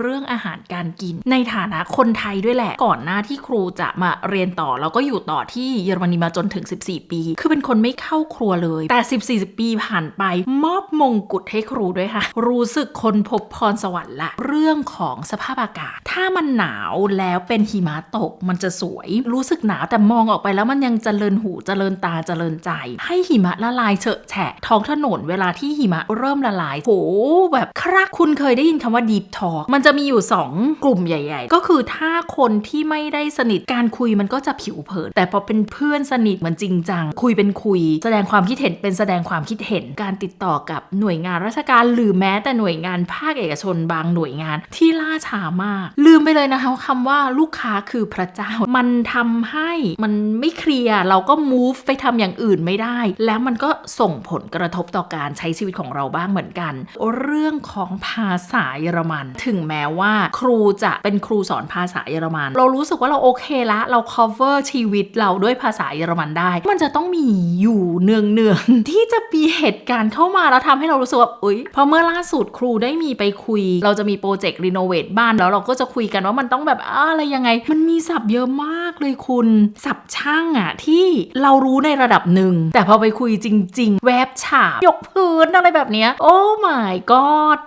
เรื่องอาหารการกิน ในฐานะคนไทยด้วยแหละ ก่อนหน้าที่ครูจะมาเรียนต่อ แล้วก็อยู่ต่อที่เยอรมนีมาจนถึง 14 ปี คือเป็นคนไม่เข้าครัวเลย แต่ 14 ปีผ่านไปมอบมงกุฎให้ครูด้วยค่ะ รู้สึกคนพบพรสวรรค์ละ เรื่องของสภาพอากาศ ถ้ามันหนาวแล้วเป็นหิมะตกมันจะสวย รู้สึกหนาวแต่มองออกไปแล้วมันยังเจริญหูเจริญตาเจริญใจ ให้หิมะละลายเฉอะแฉะท้องถนนเวลาที่หิมะเริ่มละลายโหแบบครักคุณเคยได้ยินคำว่า deep talk มันจะมีอยู่ 2 กลุ่มใหญ่ ๆ ก็คือถ้าคนที่ไม่ได้สนิทการคุยมันก็จะผิวเผิน แต่พอเป็นเพื่อนสนิทเหมันจริงจัง คุยเป็นคุย แสดงความคิดเห็นเป็นแสดงความคิดเห็นการติดต่อกับหน่วยงานราชการ หรือแม้แต่หน่วยงานภาคเอกชนบางหน่วยงานที่ล่าช้ามาก ลืมไปเลยนะคะคำว่าลูกค้าคือพระเจ้า มันทำให้มันไม่เคลียร์เราก็ move ไปทำอย่างอื่นไม่ได้ แล้วมันก็ส่งผลกระทบต่อการใช้ชีวิตของเราบ้างเหมือนกัน เรื่องของภาษาเยอรมันถึงแม้ว่า ครูจะเป็นครูสอนภาษาเยอรมัน เรารู้สึกว่าเราโอเคละ เรา cover ชีวิตเราด้วยภาษาเยอรมันได้ มันจะต้องมีอยู่เนืองเนืองๆที่จะมีเหตุการณ์เข้ามาแล้วทำให้เรารู้สึกว่าอุ้ยพอเมื่อล่าสุดครูได้มีไปคุย เราจะมีโปรเจกต์รีโนเวทบ้านแล้วเราก็จะคุยกันว่ามันต้องแบบอะอะไรยังไง มันมีศัพท์เยอะมากเลยคุณศัพท์ช่างอะที่เรารู้ในระดับหนึ่งแต่พอไปคุยจริง ๆ แวบฉาบยกพื้นอะไรแบบเนี้ยโอ้ my god